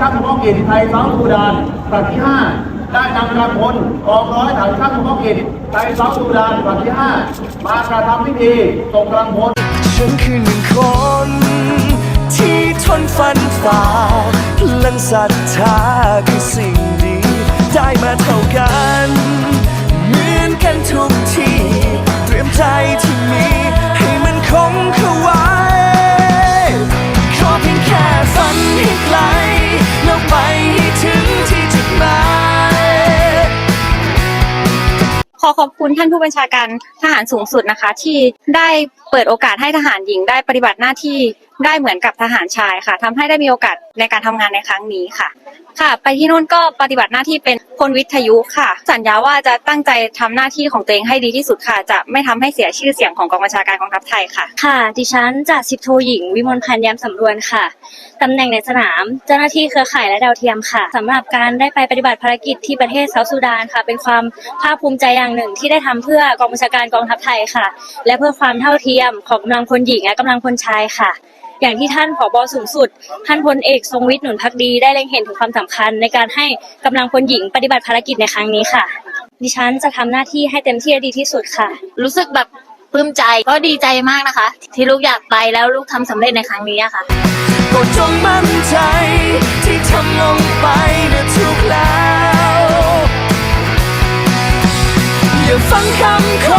ช่างเฉพาะกิจไทยเซาท์ซูดานผลัดที่ 5 ได้นำกำลังพลกองร้อยฐานช่างเฉพาะกิจไทยเซาท์ซูดานผลัดที่ 5 มากระทำพิธีส่งกำลังพลฉันคือหนึ่งคน ที่ทนฟันฝ่าพลังศรัทธา อขอบคุณท่านผู้บัญชาการทหารสูงสุดนะคะ ที่ได้เปิดโอกาสให้ทหารหญิงได้ปฏิบัติหน้าที่ได้เหมือนกับทหารชายค่ะทำให้ได้มีโอกาส ในการทำงานในครั้งนี้ค่ะ ค่ะ ไปที่นู่นก็ปฏิบัติหน้าที่เป็นคนวิทยุค่ะ สัญญาว่าจะตั้งใจทำหน้าที่ของตัวเองให้ดีที่สุดค่ะ จะไม่ทำให้เสียชื่อเสียงของกองบัญชาการกองทัพไทยค่ะ ค่ะ ดิฉันจ่าสิบโทหญิง วิมลพันธ์ย้มสำรวนค่ะตำแหน่งในสนาม เจ้าหน้าที่เครือข่ายและดาวเทียมค่ะสำหรับการได้ไปปฏิบัติภารกิจที่ประเทศเซาท์ซูดานค่ะ เป็นความภาคภูมิใจอย่างหนึ่งที่ได้ทำเพื่อกองบัญชาการกองทัพไทยค่ะ และเพื่อความเท่าเทียมของกำลังพลหญิงและกำลังพลชายค่ะ อย่างที่ท่านผบสูงสุด ท่านพลเอกทรงวิทย์หนุนพักดีได้เล็งเห็นถึงความสำคัญ ในการให้กำลังพลหญิงปฏิบัติภารกิจในครั้งนี้ค่ะ ดิฉันจะทำหน้าที่ให้เต็มที่และดีที่สุดค่ะ รู้สึกแบบปลื้มใจก็ดีใจมากนะคะ ที่ลูกอยากไปแล้วลูกทำสำเร็จในครั้งนี้อะค่ะก็จงมั่นใจที่ทำลงไปนะถูกแล้วอย่าฟังคำ